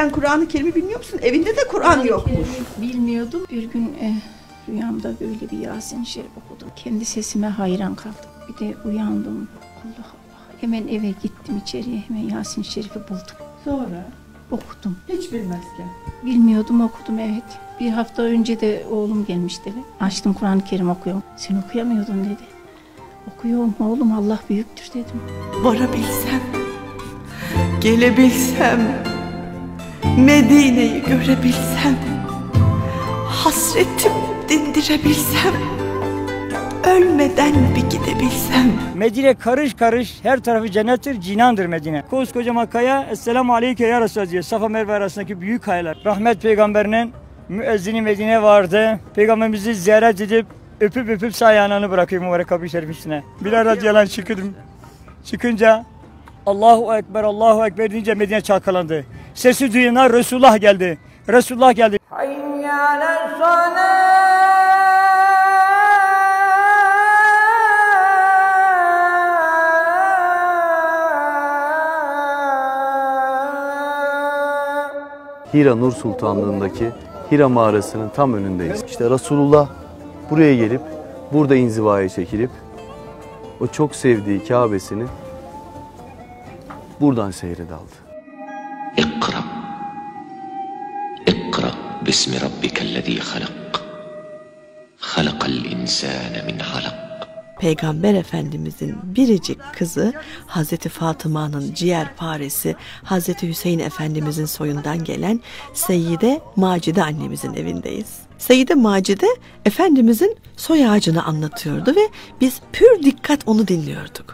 Sen Kur'an-ı Kerim'i bilmiyor musun? Evinde de Kur'an yokmuş. Bilmiyordum. Bir gün eh, rüyamda böyle bir Yasin Şerif okudum. Kendi sesime hayran kaldım. Bir de uyandım. Allah Allah. Hemen eve gittim içeriye. Hemen Yasin Şerif'i buldum. Sonra Okudum. hiç bilmezken. Bilmiyordum okudum evet. Bir hafta önce de oğlum gelmişti. Açtım Kur'an-ı Kerim okuyorum. Sen okuyamıyordun dedi. Okuyorum oğlum Allah büyüktür dedim. Varabilsem, gelebilsem, Medine'yi görebilsem, hasretim dindirebilsem, ölmeden bir gidebilsem. Medine karış karış her tarafı cennettir, cinandır Medine. Koskocaman kaya Esselamu Aleyke ya Resulallah diyor. Safa Merve arasındaki büyük kayalar. Rahmet peygamberinin müezzini Medine vardı. Peygamberimizi ziyaret edip öpüp öpüp sağ ayağını bırakıyor mübarek kabri şerif üstüne. Bilal radıyallahu çıkdım. Çıkınca Allahu Ekber, Allahu Ekber deyince Medine çalkalandı. Sesi duyana Resulullah geldi. Resulullah geldi. Hira Nur Sultanlığındaki Hira mağarasının tam önündeyiz. İşte Resulullah buraya gelip burada inzivaya çekilip o çok sevdiği Kabe'sini buradan seyre daldı. اقرأ اقرأ باسم ربك الذي خلق خلق الإنسان من علق Peygamber Efendimizin biricik kızı Hazreti Fatıma'nın ciğer paresi Hazreti Hüseyin Efendimizin soyundan gelen Seyyide Macide annemizin evindeyiz. Seyyide Macide Efendimizin soy ağacını anlatıyordu ve biz pür dikkat onu dinliyorduk.